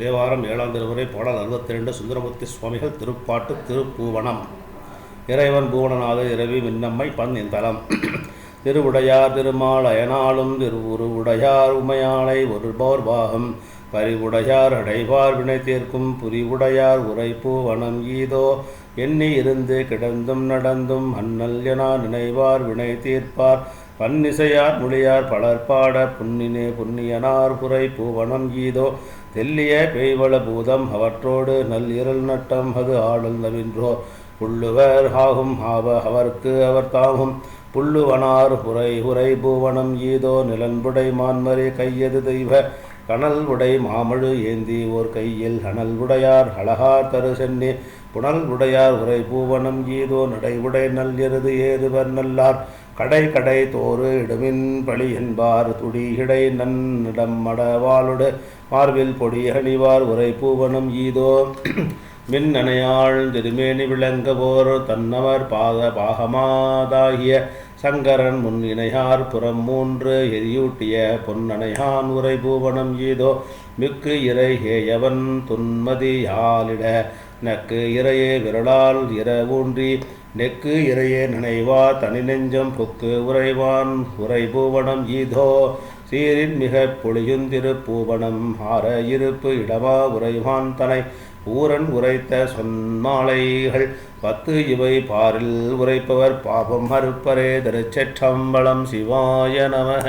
தேவாரம் ஏழாம் திருமுறை பாடல் அறுபத்தி ரெண்டு சுந்தரமூர்த்தி சுவாமிகள் திருப்பாட்டு திருப்பூவனம் இறைவன் பூவனநாத இரவி மின்னம்மை பன் தலம் திருவுடையார் திருமால் அயனாலும் திருவுரு உடையார் உமையாளை ஒருபோர் பாகம் பரிவுடையார் அடைவார் வினை தீர்க்கும் புரிவுடையார் உரைப்பூவனம் ஈதோ. எண்ணி இருந்து கிடந்தும் நடந்தும் அண்ணல் நினைவார் வினை தீர்ப்பார். பன்னிசையார் மொழியார் பலர்பாட புன்னினே புண்ணியனார் புரை பூவனம் கீதோ. தெல்லிய பெய்வள பூதம் அவற்றோடு நல் இருள் நட்டம் அது ஆடல் நவின்றோ புள்ளுவர் ஆகும் ஆவ அவர்க்கு அவர் தாகும். புல்லுவனார் புரை உரை பூவனம் ஈதோ நிலன்புடை மான்மறி கையது தெய்வ. கணல் உடை மாமழு ஏந்தி ஓர் கையில் அனல் உடையார் அழகார் தரு சென்னி. புனல் உடையார் உரை பூவனம் ஈதோ நடை உடை நல் எருது ஏறுவர் நல்லார். கடை கடை தோறு இடுமின் பழி என்பார் துடி இடை நன்னிடம் மடவாளுடு. மார்பில் பொடி அணிவார் உரை பூவனம் ஈதோ மின் அணையாள் திருமேனி விளங்கவோர் தன்னவர் பாத பாகமாதாகிய. சங்கரன் முன் இணையார் புறம் மூன்று எரியூட்டிய பொன்னணையான் உரை பூவனம் ஏதோ மிக்கு இறை ஏயவன் துன்மதியாலிட நக்கு இறையே விரலால் இர ஊன்றி நெக்கு இறையே நினைவா தனி நெஞ்சம் புக்கு உறைவான் உரை பூவனம் ஈதோ. சீரின் மிக பொழியுந்திருப்பூவனம் ஆர இருப்பு இடமா உறைவான் தனை. ஊரன் உரைத்த சொன்மாலைகள் பத்து இவை பாரில் உரைப்பவர் பாபம் அறுப்பரே. திருச்செற்றம்பலம் சிவாய நமக.